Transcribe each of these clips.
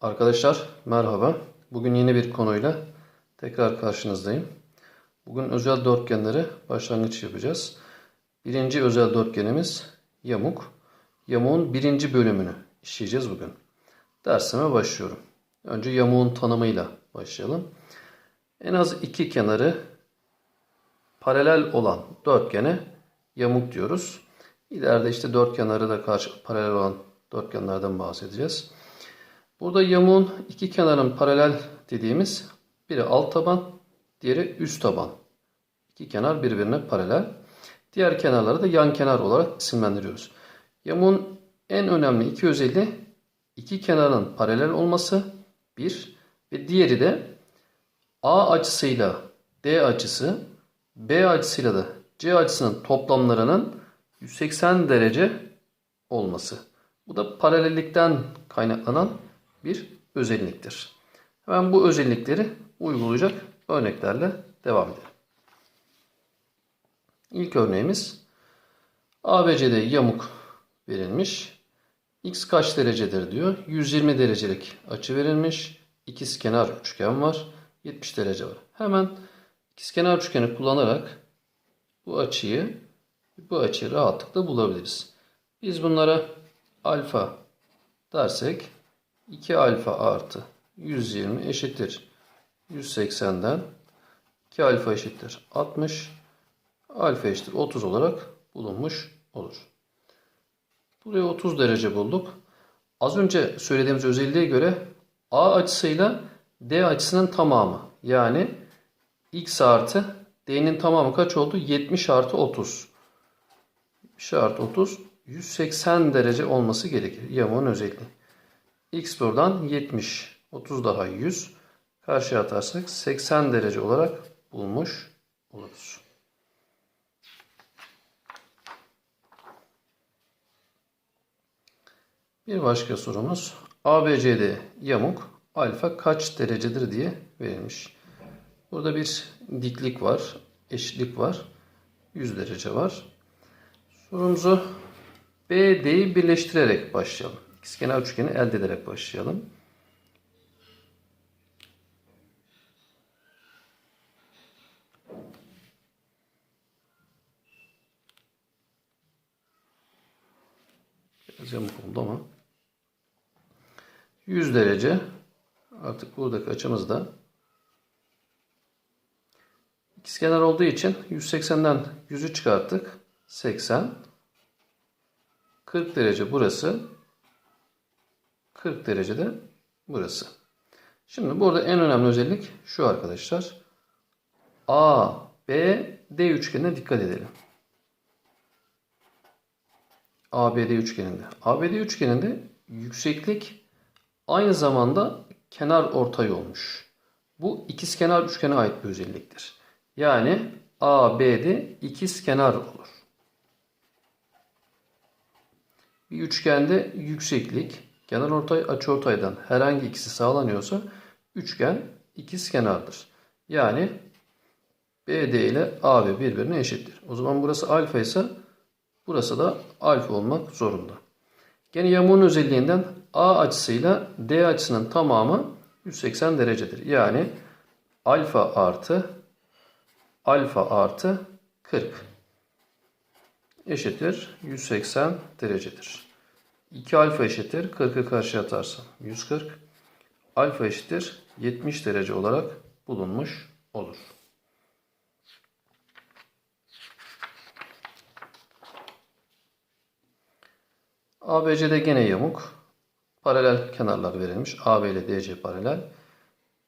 Arkadaşlar merhaba. Bugün yeni bir konuyla tekrar karşınızdayım. Bugün özel dörtgenlere başlangıç yapacağız. Birinci özel dörtgenimiz yamuk. Yamuğun birinci bölümünü işleyeceğiz bugün. Dersime başlıyorum. Önce yamuğun tanımıyla başlayalım. En az iki kenarı paralel olan dörtgene yamuk diyoruz. İleride işte dört kenarı da karşı paralel olan dörtgenlerden bahsedeceğiz. Burada yamuğun iki kenarın paralel dediğimiz biri alt taban, diğeri üst taban. İki kenar birbirine paralel. Diğer kenarları da yan kenar olarak isimlendiriyoruz. Yamuğun en önemli iki özelliği iki kenarın paralel olması bir ve diğeri de A açısıyla D açısı, B açısıyla da C açısının toplamlarının 180 derece olması. Bu da paralellikten kaynaklanan bir özelliktir. Hemen bu özellikleri uygulayacak örneklerle devam edelim. İlk örneğimiz ABC'de yamuk verilmiş. X kaç derecedir diyor. 120 derecelik açı verilmiş. İkizkenar üçgen var. 70 derece var. Hemen ikizkenar üçgeni kullanarak bu açıyı bu açıyı rahatlıkla bulabiliriz. Biz bunlara alfa dersek 2 alfa artı 120 eşittir 180'den 2 alfa eşittir 60 alfa eşittir 30 olarak bulunmuş olur. Buraya 30 derece bulduk. Az önce söylediğimiz özelliğe göre A açısıyla D açısının tamamı yani x artı D'nin tamamı kaç oldu? 70 artı 30. 70 artı 30 180 derece olması gerekir. Yamuğun özelliği. X buradan 70. 30 daha 100. Karşıya atarsak 80 derece olarak bulmuş oluruz. Bir başka sorumuz. ABC'de yamuk alfa kaç derecedir diye verilmiş. Burada bir diklik var, eşitlik var. 100 derece var. Sorumuzu BD'yi birleştirerek başlayalım. İkizkenar üçgeni elde ederek başlayalım. Biraz yamuk oldu ama 100 derece artık buradaki açımız da ikizkenar olduğu için 180'den 100'ü çıkarttık. 80 40 derece burası 40 derecede burası. Şimdi burada en önemli özellik şu arkadaşlar. A, B, D üçgenine dikkat edelim. ABD üçgeninde. ABD üçgeninde yükseklik aynı zamanda kenar ortay olmuş. Bu ikizkenar üçgene ait bir özelliktir. Yani ABD ikizkenar olur. Bir üçgende yükseklik kenar ortay açıortaydan herhangi ikisi sağlanıyorsa üçgen ikizkenardır. Yani BD ile AB birbirine eşittir. O zaman burası alfa ise burası da alfa olmak zorunda. Gene yamuğun özelliğinden A açısıyla D açısının tamamı 180 derecedir. Yani alfa artı alfa artı 40 eşittir 180 derecedir. 2 alfa eşittir 40'ı karşıya atarsam 140 alfa eşittir 70 derece olarak bulunmuş olur. ABC'de gene yamuk. Paralel kenarlar verilmiş. AB ile DC paralel.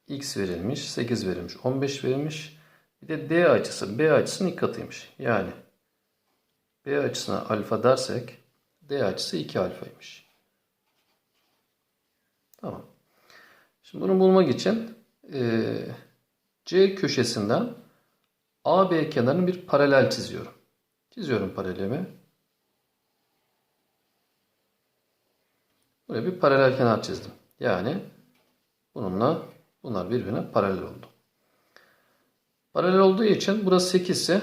X verilmiş, 8 verilmiş, 15 verilmiş. Bir de D açısı, B açısının ilk katıymış. Yani B açısına alfa dersek D açısı 2 alfaymış. Tamam. Şimdi bunu bulmak için e, C köşesinden AB kenarını bir paralel çiziyorum. Çiziyorum paralelimi. Buraya bir paralel kenar çizdim. Yani bununla bunlar birbirine paralel oldu. Paralel olduğu için burası 8 ise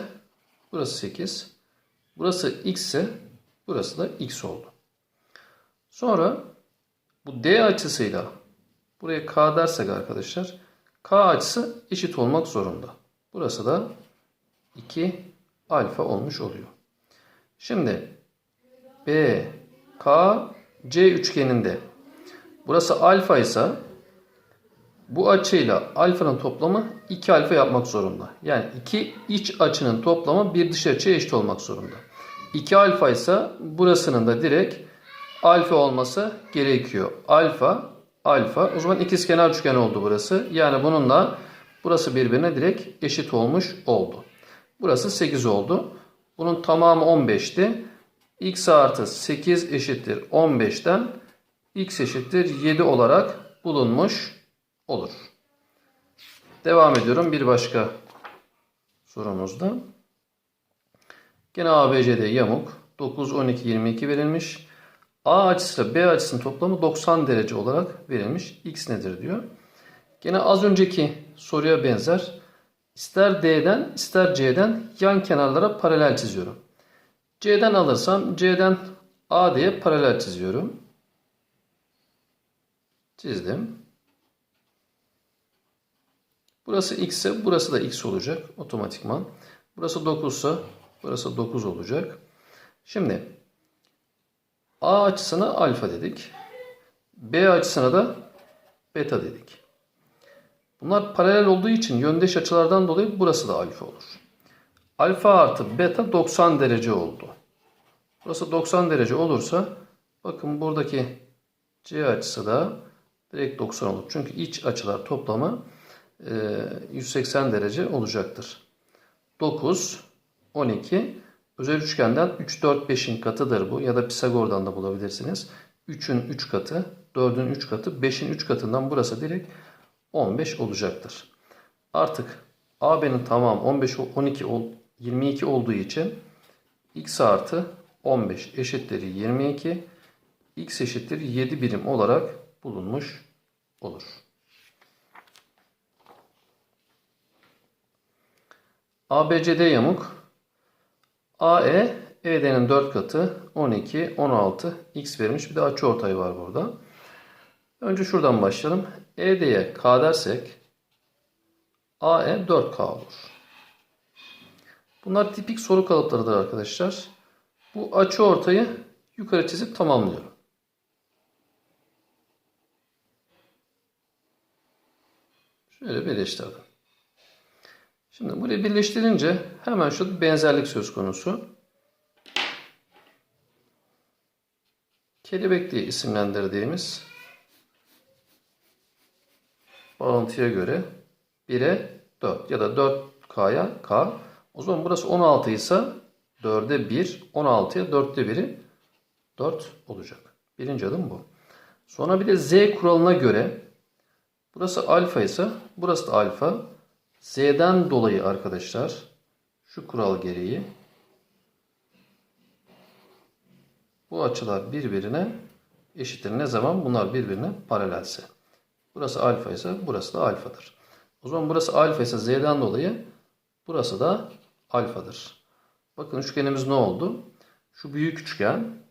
burası 8. Burası x ise burası da x oldu. Sonra bu D açısıyla Buraya K dersek arkadaşlar K açısı eşit olmak zorunda. Burası da 2 alfa olmuş oluyor. Şimdi B, K, C üçgeninde burası alfa ise bu açıyla alfanın toplamı 2 alfa yapmak zorunda. Yani iki iç açının toplamı bir dış açıya eşit olmak zorunda. 2 alfa ise burasının da direkt alfa olması gerekiyor. Alfa, alfa. O zaman ikizkenar üçgen oldu burası. Yani bununla burası birbirine direkt eşit olmuş oldu. Burası 8 oldu. Bunun tamamı 15'ti. x artı 8 eşittir 15'ten x eşittir 7 olarak bulunmuş olur. Devam ediyorum bir başka sorumuzda. Gene ABCD yamuk. 9, 12, 22 verilmiş. A açısıyla B açısının toplamı 90 derece olarak verilmiş. X nedir diyor. Gene az önceki soruya benzer. İster D'den ister C'den yan kenarlara paralel çiziyorum. C'den alırsam C'den A diye paralel çiziyorum. Çizdim. Burası x ise burası da x olacak otomatikman. Burası 9 ise burası 9 olacak. Şimdi A açısına alfa dedik. B açısına da beta dedik. Bunlar paralel olduğu için yöndeş açılardan dolayı burası da alfa olur. Alfa artı beta 90 derece oldu. Burası 90 derece olursa bakın buradaki C açısı da direkt 90 olur. Çünkü iç açılar toplamı 180 derece olacaktır. 9, 12 özel üçgenden 3, 4, 5'in katıdır bu ya da Pisagor'dan da bulabilirsiniz. 3'ün 3 katı, 4'ün 3 katı, 5'in 3 katından burası direkt 15 olacaktır. Artık AB'nin tamam 15, 12, 22 olduğu için x artı 15 eşittir 22, x eşittir 7 birim olarak bulunmuş olur. ABCD yamuk. AE ED'nin 4 katı 12, 16 x verilmiş. Bir de açıortay var burada. Önce şuradan başlayalım. ED'ye k dersek AE 4k olur. Bunlar tipik soru kalıplarıdır arkadaşlar. Bu açıortayı yukarı çizip tamamlıyorum. Şöyle birleştirdim. Şimdi burayı birleştirince hemen şu benzerlik söz konusu. Kelebek diye isimlendirdiğimiz bağıntıya göre 1'e 4 ya da 4K'ya K. O zaman burası 16 ise 4'e 1, 16'ya 4'te 1'i 4 olacak. Birinci adım bu. Sonra bir de Z kuralına göre burası alfa ise burası da alfa. Z'den dolayı arkadaşlar şu kural gereği bu açılar birbirine eşittir. Ne zaman? Bunlar birbirine paralelse. Burası alfa ise burası da alfadır. O zaman burası alfa ise z'den dolayı burası da alfadır. Bakın üçgenimiz ne oldu? Şu büyük üçgen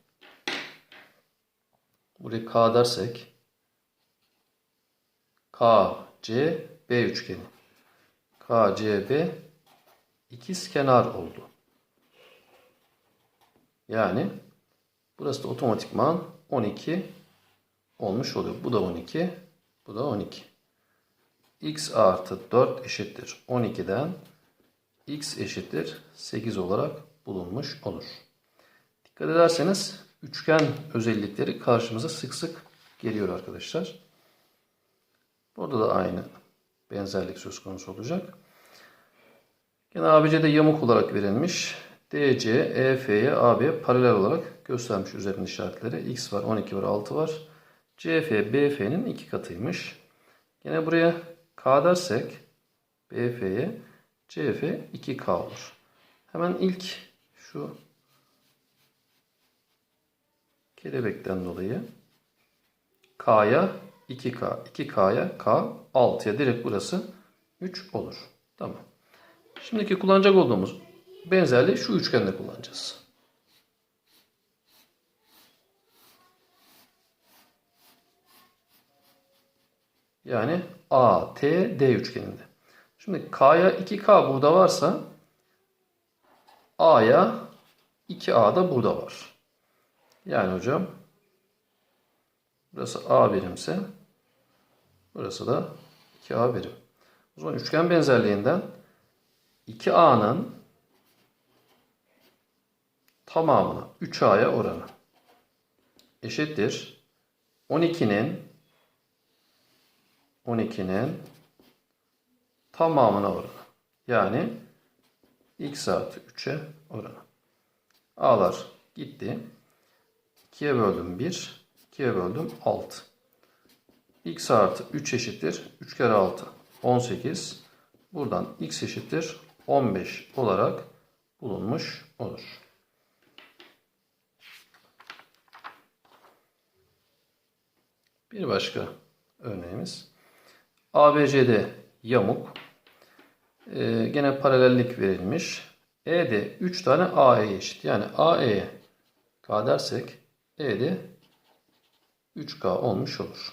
buraya k dersek k, c, b üçgeni. KCB ikiz kenar oldu. Yani burası da otomatikman 12 olmuş oluyor. Bu da 12. Bu da 12. x artı 4 eşittir 12'den x eşittir 8 olarak bulunmuş olur. Dikkat ederseniz üçgen özellikleri karşımıza sık sık geliyor arkadaşlar. Burada da aynı benzerlik söz konusu olacak. Yine ABC'de yamuk olarak verilmiş. DC, EF'ye AB paralel olarak göstermiş üzerinde işaretleri. X var, 12 var, 6 var. CF, BF'nin iki katıymış. Yine buraya K dersek BF'ye CF 2K olur. Hemen ilk şu kelebekten dolayı K'ya 2K, 2K'ya K, 6'ya direkt burası 3 olur. Tamam. Şimdiki kullanacak olduğumuz benzerliği şu üçgende kullanacağız. Yani A, T, D üçgeninde. Şimdi K'ya 2K burada varsa A'ya 2A da burada var. Yani hocam burası A birimse burası da 2A birim. O zaman üçgen benzerliğinden 2A'nın tamamına 3A'ya oranı eşittir. 12'nin 12'nin tamamına oranı. Yani x artı 3'e oranı. A'lar gitti. 2'ye böldüm 1. 2'ye böldüm 6. x artı 3 eşittir. 3 kere 6 18. Buradan x eşittir 15 olarak bulunmuş olur. Bir başka örneğimiz. ABCD yamuk. Ee, gene paralellik verilmiş. E'de 3 tane AE'ye eşit. Yani AE'ye K dersek E'de 3K olmuş olur.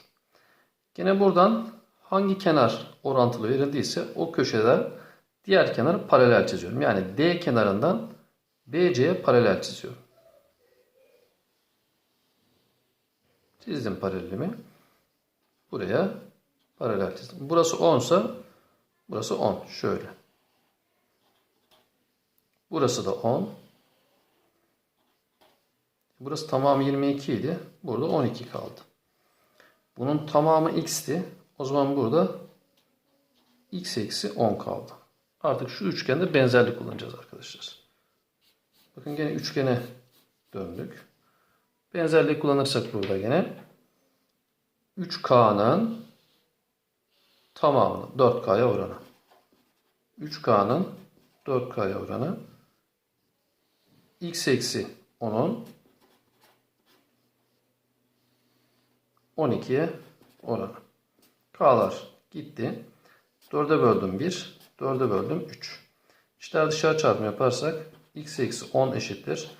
Gene buradan hangi kenar orantılı verildiyse o köşeden diğer kenarı paralel çiziyorum. Yani D kenarından BC'ye paralel çiziyorum. Çizdim paralelimi. Buraya paralel çizdim. Burası 10 ise burası 10. Şöyle. Burası da 10. Burası tamamı 22 idi. Burada 12 kaldı. Bunun tamamı x'ti. O zaman burada x eksi 10 kaldı. Artık şu üçgende benzerlik kullanacağız arkadaşlar. Bakın gene üçgene döndük. Benzerlik kullanırsak burada gene 3K'nın tamamının 4K'ya oranı. 3K'nın 4K'ya oranı x eksi 10'un 12'ye oranı. K'lar gitti. 4'e böldüm 1. 4'e böldüm 3. İşler dışarı çarpımı yaparsak x eksi 10 eşittir.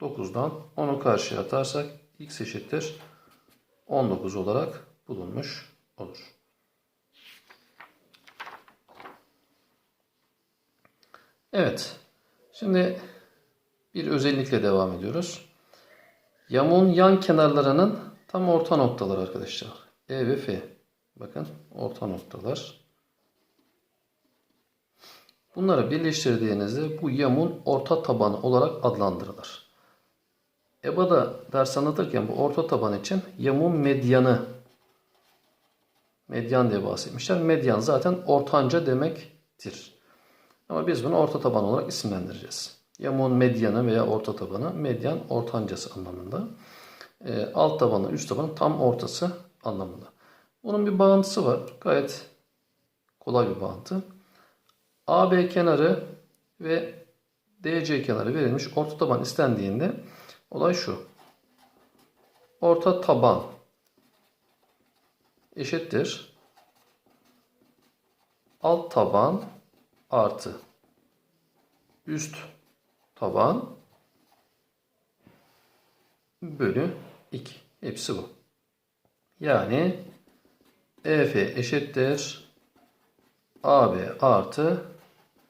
9'dan 10'u karşıya atarsak x eşittir. 19 olarak bulunmuş olur. Evet. Şimdi bir özellikle devam ediyoruz. Yamuğun yan kenarlarının tam orta noktalar arkadaşlar. E ve F. Bakın orta noktalar. Bunları birleştirdiğinizde bu yamuğun orta tabanı olarak adlandırılır. EBA'da ders anlatırken bu orta taban için yamuğun medyanı medyan diye bahsetmişler. Medyan zaten ortanca demektir. Ama biz bunu orta taban olarak isimlendireceğiz. Yamuğun medyanı veya orta tabanı medyan ortancası anlamında. E, alt tabanı üst tabanı tam ortası anlamında. Bunun bir bağıntısı var. Gayet kolay bir bağıntı. AB kenarı ve DC kenarı verilmiş. Orta taban istendiğinde olay şu. Orta taban eşittir. Alt taban artı üst taban bölü 2. Hepsi bu. Yani EF eşittir AB artı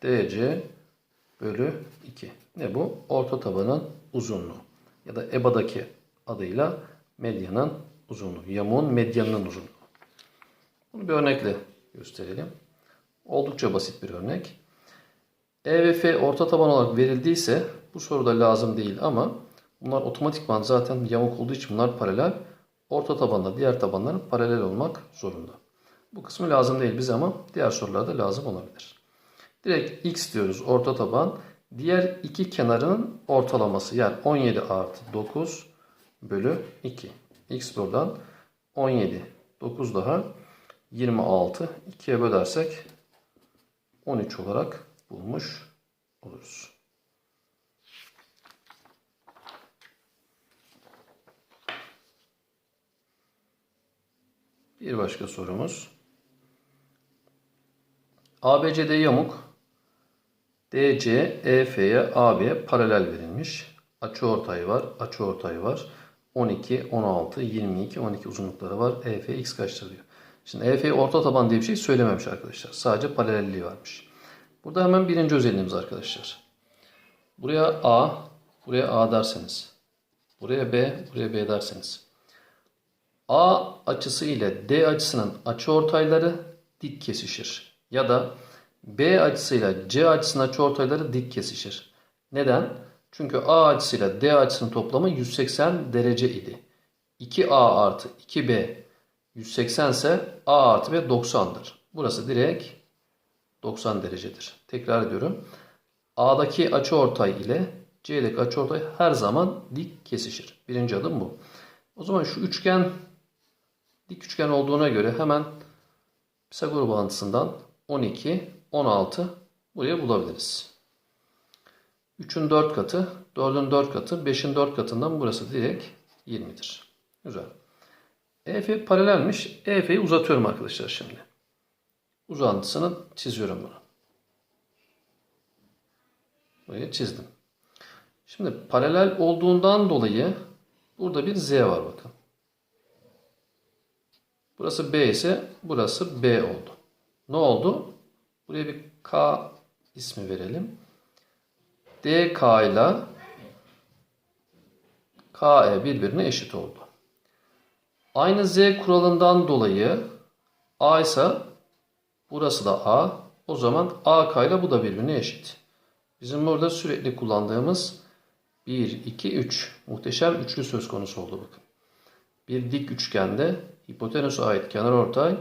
DC bölü 2. Ne bu? Orta tabanın uzunluğu. Ya da EBA'daki adıyla medyanın uzunluğu. Yamuğun medyanının uzunluğu. Bunu bir örnekle gösterelim. Oldukça basit bir örnek. E ve F orta taban olarak verildiyse bu soruda lazım değil ama bunlar otomatikman zaten yamuk olduğu için bunlar paralel. Orta tabanla diğer tabanların paralel olmak zorunda. Bu kısmı lazım değil bize ama diğer sorularda lazım olabilir. Direkt x diyoruz orta taban. Diğer iki kenarının ortalaması yani 17 artı 9 bölü 2. x buradan 17. 9 daha 26. 2'ye bölersek 13 olarak bulmuş oluruz. Bir başka sorumuz. ABCD yamuk DC EF'ye AB'ye paralel verilmiş. Açıortay var, açıortay var. 12, 16, 22, 12 uzunlukları var. EF x kaçtır diyor. Şimdi EF'yi orta taban diye bir şey söylememiş arkadaşlar. Sadece paralelliği varmış. Burada hemen birinci özelliğimiz arkadaşlar. Buraya A, buraya A derseniz. Buraya B, buraya B derseniz. A açısı ile D açısının açıortayları dik kesişir. Ya da B açısıyla C açısının açıortayları dik kesişir. Neden? Çünkü A açısıyla D açısının toplamı 180 derece idi. 2A artı 2B 180 ise A artı B 90'dır. Burası direkt 90 derecedir. Tekrar ediyorum. A'daki açıortay ile C'deki açıortay her zaman dik kesişir. Birinci adım bu. O zaman şu üçgen dik üçgen olduğuna göre hemen Pisagor bağıntısından 12, 16 buraya bulabiliriz. 3'ün 4 katı, 4'ün 4 katı, 5'in 4 katından burası direkt 20'dir. Güzel. EF paralelmiş. EF'yi uzatıyorum arkadaşlar şimdi. Uzantısını çiziyorum bunu. Buraya çizdim. Şimdi paralel olduğundan dolayı burada bir Z var bakın. Burası B ise burası B oldu. Ne oldu? Buraya bir K ismi verelim. DK ile KE birbirine eşit oldu. Aynı Z kuralından dolayı A ise burası da A. O zaman AK ile bu da birbirine eşit. Bizim burada sürekli kullandığımız 1, 2, 3 muhteşem üçlü söz konusu oldu bakın. Bir dik üçgende hipotenüse ait kenarortay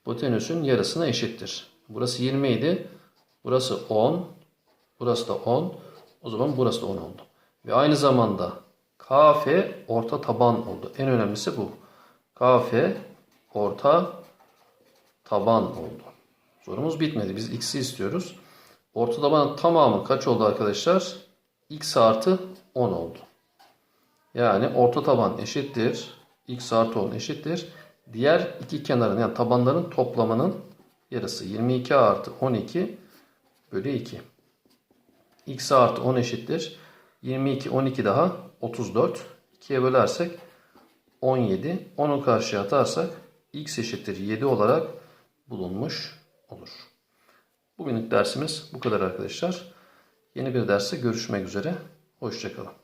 hipotenüsün yarısına eşittir. Burası 20 idi. Burası 10. Burası da 10. O zaman burası da 10 oldu. Ve aynı zamanda KF orta taban oldu. En önemlisi bu. KF orta taban oldu. Sorumuz bitmedi. Biz x'i istiyoruz. Orta tabanın tamamı kaç oldu arkadaşlar? x artı 10 oldu. Yani orta taban eşittir. x artı 10 eşittir. Diğer iki kenarın yani tabanların toplamının yarısı 22 artı 12 bölü 2. x artı 10 eşittir. 22, 12 daha 34. 2'ye bölersek 17. 10'u karşıya atarsak x eşittir 7 olarak bulunmuş olur. Bugünlük dersimiz bu kadar arkadaşlar. Yeni bir derste görüşmek üzere. Hoşçakalın.